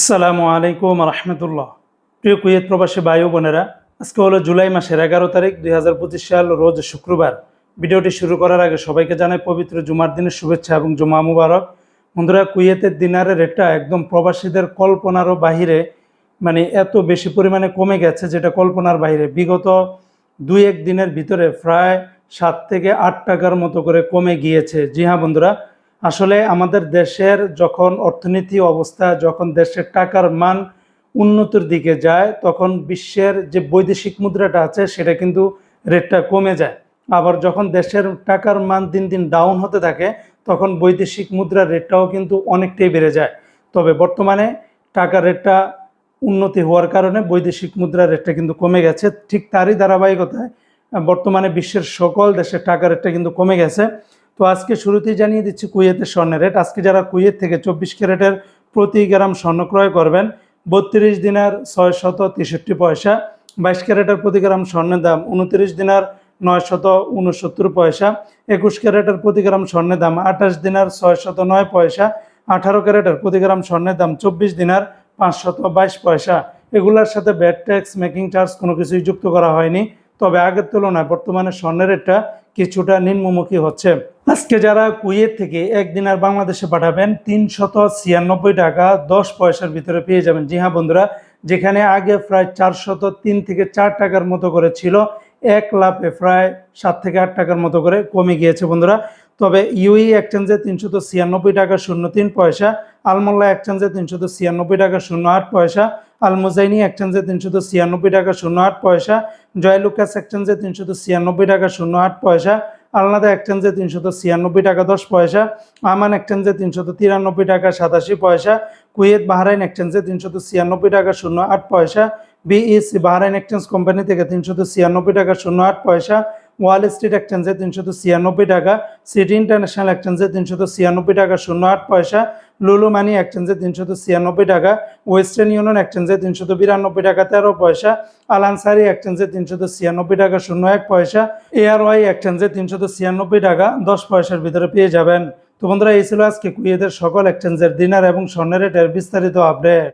আসসালামু আলাইকুম রহমতুল্লাহ প্রিয় কুয়েত প্রবাসী বায়ু বোনেরা, আজকে হলো জুলাই মাসের এগারো তারিখ, দুই হাজার পঁচিশ সাল, রোজ শুক্রবার। ভিডিওটি শুরু করার আগে সবাইকে জানাই পবিত্র জুমার দিনের শুভেচ্ছা এবং জুমা মুবারক। বন্ধুরা, কুয়েতের দিনারের রেটটা একদম প্রবাসীদের কল্পনারও বাহিরে মানে এত বেশি পরিমাণে কমে গেছে যেটা কল্পনার বাইরে বিগত দুই এক দিনের ভিতরে প্রায় সাত থেকে আট টাকার মতো করে কমে গিয়েছে। জি হ্যাঁ বন্ধুরা আসলে আমাদের দেশের যখন অর্থনীতি অবস্থা, যখন দেশের টাকার মান উন্নতির দিকে যায়, তখন বিশ্বের যে বৈদেশিক মুদ্রাটা আছে, সেটা কিন্তু রেটটা কমে যায়। আবার যখন দেশের টাকার মান দিন দিন ডাউন হতে থাকে, তখন বৈদেশিক মুদ্রার রেটটাও কিন্তু অনেকটাই বেড়ে যায়। তবে বর্তমানে টাকার রেটটা উন্নতি হওয়ার কারণে বৈদেশিক মুদ্রার রেটটা কিন্তু কমে গেছে। ঠিক তারই ধারাবাহিকতায়, বর্তমানে বিশ্বের সকল দেশের টাকার রেটটা কিন্তু কমে গেছে। তো আজকে শুরুতেই জানিয়ে দিচ্ছি কুয়েতের স্বর্ণের রেট। আজকে যারা কুয়েত থেকে চব্বিশ ক্যারেটের প্রতি গ্রাম স্বর্ণ ক্রয় করবেন, বত্রিশ দিনার ছয় শত তেষট্টি পয়সা, বাইশ ক্যারেটের প্রতি গ্রাম স্বর্ণের দাম উনত্রিশ দিনার নয় শত উনসত্তর পয়সা, একুশ ক্যারেটের প্রতি গ্রাম স্বর্ণের দাম আঠাশ দিনার ছয় শত নয় পয়সা, আঠারো ক্যারেটের প্রতি গ্রাম স্বর্ণের দাম চব্বিশ দিনার পাঁচশত বাইশ পয়সা। এগুলোর সাথে ব্যাট ট্যাক্স, মেকিং চার্জ কোনো কিছুই যুক্ত করা হয়নি। তবে আগের তুলনায় বর্তমানে স্বর্ণের রেটটা কিছুটা নিম্নমুখী হচ্ছে। আজকে যারা কুয়েত থেকে একদিন আর বাংলাদেশে পাঠাবেন, তিনশত ছিয়ানব্বই টাকা দশ পয়সার ভিতরে পেয়ে যাবেন। জি হ্যাঁ বন্ধুরা, যেখানে আগে প্রায় চারশত তিন থেকে চার টাকার মতো করে ছিল, এক লাভে প্রায় সাত থেকে আট টাকার মতো করে কমে গিয়েছে বন্ধুরা। তবে ইউই এক্সচেঞ্জে তিনশত ছিয়ানব্বই টাকা শূন্য তিন পয়সা, আলমোল্লা এক্সচেঞ্জে তিনশত ছিয়ানব্বই টাকা শূন্য আট পয়সা আলমোজাইনি এক্সচেঞ্জে তিনশত ছিয়ানব্বই টাকা, শূন্য আট পয়সা। জয়লুকাস এক্সচেঞ্জে তিনশত ছিয়ানব্বই টাকা, শূন্য আট পয়সা। আলনাদা এক্সচেঞ্জে তিনশত ছিয়ানব্বই টাকা, দশ পয়সা। আমান এক্সচেঞ্জে তিনশত তিরানব্বই টাকা, সাতাশি পয়সা। কুয়েত বাহরাইন এক্সচেঞ্জে তিনশত ছিয়ানব্বই টাকা, শূন্য আট পয়সা। বিইসি বাহরাইন এক্সচেঞ্জ কোম্পানি থেকে তিনশত ছিয়ানব্বই টাকা, শূন্য আট পয়সা। ওয়াল স্ট্রিট এক্সচেঞ্জে তিনশত ছিয়ানব্বই টাকা, সিটি ইন্টারন্যাশনাল এক্সচেঞ্জে তিনশত ছিয়ানব্বই টাকা, শূন্য আট পয়সা, লুলু মানি এক্সচেঞ্জে তিনশত ছিয়ানব্বই টাকা, ওয়েস্টার্ন ইউনিয়ন এক্সচেঞ্জে তিনশত বিরানব্বই টাকা, তেরো পয়সা, আলানসারি এক্সচেঞ্জে তিনশত ছিয়ানব্বই টাকা, শূন্য এক পয়সা এয়ার ওয়াই এক্সচেঞ্জে তিনশত ছিয়ানব্বই টাকা, দশ পয়সার ভিতরে পেয়ে যাবেন। তো বন্ধুরা, এই ছিল আজকে কুয়েতের সকল এক্সচেঞ্জের দিনার এবং স্বর্ণের রেটের বিস্তারিত আপডেট